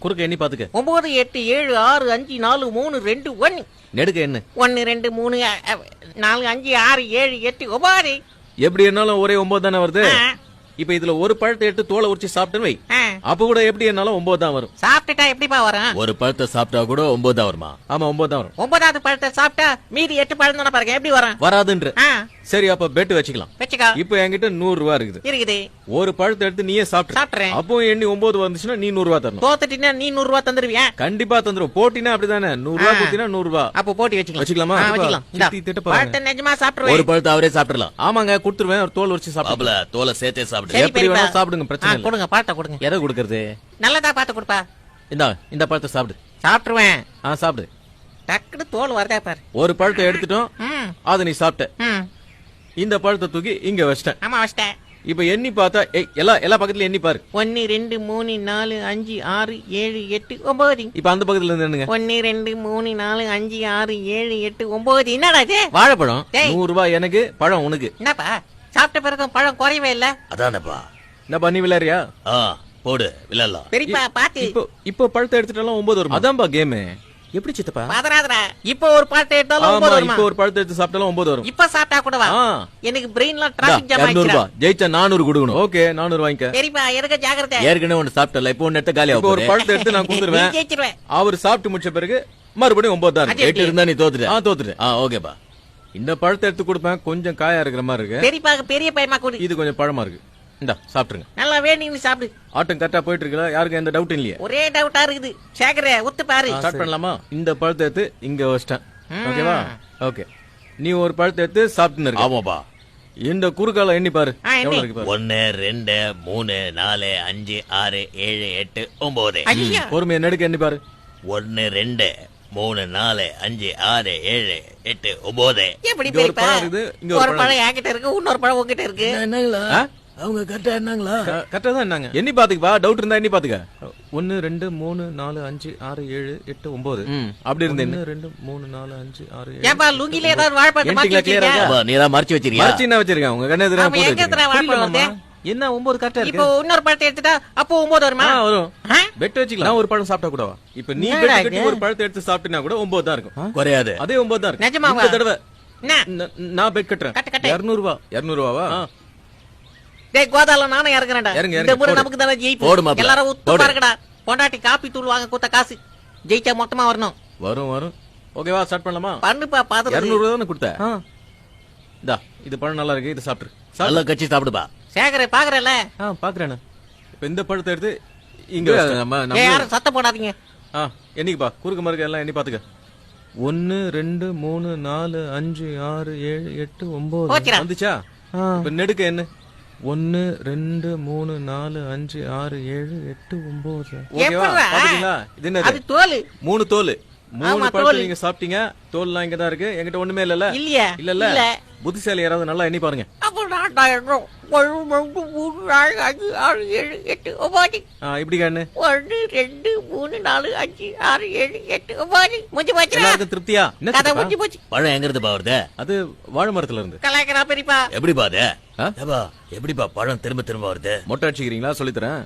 குறுக்க எண்ணி பாத்துக்க. ஒன்பது எட்டு ஏழு ஆறு அஞ்சு நாலு மூணு ரெண்டு ஒன்னு. நெடுக்க என்ன ஒன்னு ரெண்டு மூணு அ, அ, நாலு அஞ்சு ஆறு ஏழு எட்டு ஒன்பது எப்படி என்னாலும் ஒரே ஒன்பது தானே வருது? ஆ. இப்ப இதுல ஒரு பழத்தை எடுத்து தோலை உரிச்சு சாப்பிட்டுன்னு வை. ஆ, அப்ப கூட எப்படி என்னாலும் ஒன்பது தான் வரும். சாப்பிட்டுட்டா எப்படிப்பா வரும்? ஒரு பழத்தை சாப்பிட்டா கூட ஒன்பது தான் வருமா? ஆமா ஒன்பது தான் வரும். ஒன்பதாவது பழத்தை சாப்பிட்டா மீதி எட்டு பழம் தானே பாருங்க எப்படி வரும்? வராதுன்ற. ஆ, சரி அப்ப பெட் வச்சுக்கலாம். வச்சுக்கோ. இப்ப என்கிட்ட நூறு ரூபா இருக்குது. இருக்குது. ஒரு பழத்தை எடுத்து நீயே சாப்பிட்டு சாப்பிடுறேன். அப்போ எண்ணி ஒன்பது வந்துச்சுன்னா நீ நூறு ரூபா தரணும். தோத்துட்டீங்கன்னா நீ நூறு ரூபா தந்துருவியா? கண்டிப்பா தந்துரும். போட்டினா அப்படிதானே? நூறு ரூபா. கொடுத்தீங்கன்னா நூறு ரூபா. அப்போ போட்டி வச்சுக்கலாம். வச்சுக்கலாமா? வச்சுக்கலாம். இந்தா. சித்தி திட்ட போறாங்க. பழத்தை நிஜமா ஒரு சாப்பிடுவேன் பழத்தை அவரே சாப்பிடலாம் ஆமாங்க கொடுத்துருவேன். ஒரு தோல் உரிச்சு சாப்பிடல தோலை சேர்த்தே சாப்பிடு. சரி, எப்படி பெரியப்பா. வேணா சாப்பிடுங்க, பிரச்சனை ஆ, இல்ல. கொடுங்க பழத்தை கொடுங்க. எதை கொடுக்கறது? நல்லதா பார்த்து கொடுப்பா. இந்தா இந்த பழத்தை சாப்பிடு. சாப்பிட்டுருவேன். ஆ சாப்பிடு. டக்குனு தோல் வருதா பாரு. ஒரு பழத்தை எடுத்துட்டோம். ம். அதை நீ சாப்பிட்ட. ம். இந்த பழத்தை தூக்கி இங்க வச்சிட்டேன். ஆமா வச்சிட்டேன். இப்ப எண்ணி பார்த்தா ஏய், எல்லா எல்லா பக்கத்துல எண்ணி பாரு. ஒன்னு ரெண்டு மூணு நாலு அஞ்சு ஆறு ஏழு எட்டு ஒன்பது. இப்ப அந்த பக்கத்துல இருந்து என்னங்க ஒன்னு ரெண்டு மூணு நாலு அஞ்சு ஆறு ஏழு எட்டு ஒன்பது. என்னடா இது? வாழைப்பழம். டேய். நூறு ரூபாய் எனக்கு பழம் உனக்கு. என்னப்பா? சாப்பிட்ட பிறகும் பழம் குறையவே இல்ல. அதானப்பா. என்ன பண்ணி விளையாறியா ஆ போடு விளையாடலாம். பெரியப்பா பாத்து. இப்போ இப்போ பழத்தை எடுத்துட்டாலும் ஒன்பது வரும்? அதான்பா கேம் எப்படி சித்தப்பா? பாதராதரா இப்போ ஒரு பழத்தை எடுத்தாலும் ஒன்பது வருமா? இப்போ ஒரு பழத்தை எடுத்து சாப்பிட்டாலும் ஒன்பது வரும். இப்ப சாப்பிட்டா கூடவா? ஆ. எனக்கு பிரெயின்ல டிராபிக் ஜாம் இருநூறு ஆயிடுச்சு ரூபாய் ஜெயிச்சா நானூறு கொடுக்கணும். ஓகே நானூறு வாங்கிக்க. பெரியப்பா எனக்கு ஜாக்கிரதை ஏற்கனவே ஒண்ணு சாப்பிட்டல இப்போ ஒண்ணு எடுத்த காலி இப்போ ஒரு பழத்தை எடுத்து நான் நீ கொடுத்துருவேன். ஜெயிச்சிருவேன். அவர் சாப்பிட்டு முடிச்ச பிறகு மறுபடியும் ஒன்பது தான். அது. எட்டு இருந்தா நீ தோத்துட்ட. ஆ தோத்துட்டேன் ஆ ஓகேப்பா. இந்த பழத்தை எடுத்து கொடுப்பேன். கொஞ்சம் காயா இருக்கிற மாதிரி இருக்கு. பெரியப்பா பெரிய பையமா கூடி. இது கொஞ்சம் பழமா இருக்கு. இந்தா சாப்பிட்டுருங்க. நல்லா வேணும்னு சாப்பிடு. ஆட்டம் கரெக்டா போயிட்டு இருக்குல்ல யாருக்கும் எந்த டவுட் இல்லையே? ஒரே டவுட்டா இருக்குது. சேகர ஒத்து பாரு. ஸ்டார்ட் பண்ணலாமா? இந்த பழத்தை எடுத்து இங்க வச்சிட்டேன். ஓகேவா ஓகே நீ ஒரு பழத்தை எடுத்து சாப்பிட்டுன்னு இருக்க ஆமாப்பா. இந்த குறுக்கால எண்ணி பாரு. ஆ, எண்ணி. எவ்வளவு இருக்கு பாரு. ஒன்னு ரெண்டு மூணு நாலு அஞ்சு ஆறு ஏழு எட்டு ஒன்பது ஐயா பொறுமையை நெடுக்க எண்ணி பாரு. ஒன்னு ரெண்டு மூணு நாலு அஞ்சு ஆறு ஏழு எட்டு ஒன்பது எப்படி இங்க ஒரு பழம் இருக்குது, இங்க ஒரு பழம் என்கிட்ட இருக்கு இன்னொரு பழம் உங்ககிட்ட இருக்கு. என்னங்களா? ஆ? அவங்க கரெக்டா என்னங்களா? கரெக்டா தான் என்னங்க. எண்ணி பாத்துக்கப்பா டவுட் இருந்தா எண்ணி பாத்துக்க. ஒன்னு ரெண்டு மூணு நாலு அஞ்சு ஆறு ஏழு எட்டு ஒன்பது. அப்படி இருந்து என்ன? ரெண்டு மூணு நாலு அஞ்சு ஆறு ஏன்பா லுங்கில ஏதாவது வாழைப்பழத்தை மாத்தி தான் மறைச்சு வச்சிருக்கியா? மறைச்சு என்ன வச்சிருக்கேன் உங்க கண்ணு எதிரா போட்டு. வாழைப்பழம். என்ன ஒன்பது கரெக்டா இப்போ இருக்கு? இன்னொரு பழத்தை எடுத்துட்டா அப்போ ஒன்பது வருமா? ஆ, வரும்? பெட் வச்சுக்கலாம். நான் ஒரு பழம் சாப்பிட்டா கூடவா இப்ப நீ பெட் கட்டி? ஒரு பழத்தை எடுத்து சாப்பிட்டினா கூட ஒன்பது தான் இருக்கும். குறையாது. அதே ஒன்பது தான் இருக்கு நிஜமாவா? இந்த தடவை. என்ன? ந- நான் பெட் கட்டுறேன். கட்டு, கட்டு. இருநூறு ரூபா இருநூறு ரூபாவா டேய் கோதால நானும் இறங்குறேன்டா. இறங்கு, இந்த இறங்கு, முறை. நமக்கு தானே ஜெயிப்போம் எல்லாரும் உத்து. பாருங்கடா. பொண்டாட்டி காப்பி தூள் வாங்க கொடுத்த காசு. ஜெயிச்சா மொத்தமா வரணும். வரும் வரும். ஓகேவா ஸ்டார்ட் பண்ணலாமா? பண்ணுப்பா பாத்து இருநூறு தானே கொடுத்த? இந்தா இது பழம் நல்லா இருக்கு இது சாப்பிட்டு நல்லா கட்சி சாப்பிடுப்பா சேகர பாக்குறல ஆ பாக்குறேன் இப்ப இந்த பழத்தை எடுத்து இங்க. நம்ம யாரும் சத்தம் போடாதீங்க. ஆ என்னைக்குப்பா குறுக்கு மறுக்க எல்லாம் எண்ணி பாத்துக்க? ஒன்னு ரெண்டு மூணு நாலு அஞ்சு ஆறு ஏழு எட்டு ஒன்பது. வந்துச்சா? இப்ப நெடுக்க என்ன? ஒன்னு ரெண்டு மூணு நாலு அஞ்சு ஆறு ஏழு எட்டு ஒன்பது ஓகேவா? பாத்தீங்களா? இது அது என்னது தோல். மூணு தோல். மூணு பழத்தை. நீங்க சாப்பிட்டீங்க. தோல்லாம் இங்க தான் இருக்கு. என்கிட்ட ஒண்ணுமே இல்லல இல்லையே. இல்லல்ல? இல்ல. புத்திசாலி யாராவது நல்லா எண்ணி பாருங்க. இப்படி கண்ணு ஒன்று ரெண்டு நாலு அஞ்சு ஆறு ஏழு எட்டு ஒன்பது. முடிஞ்சு எல்லாருக்கும் திருப்தியா? என்ன கதை சித்தப்பா? முடிஞ்சு போச்சு. பழம் எங்க இருந்து வருது? அது வாழை மரத்துல இருந்து. கலாய்க்கிறா பெரியப்பா. எப்படிப்பா அது? ஆ? எப்படிப்பா பழம் திரும்ப திரும்ப வருது? மொட்டை அடிச்சுக்கிறீங்களா? சொல்லித்தரேன்.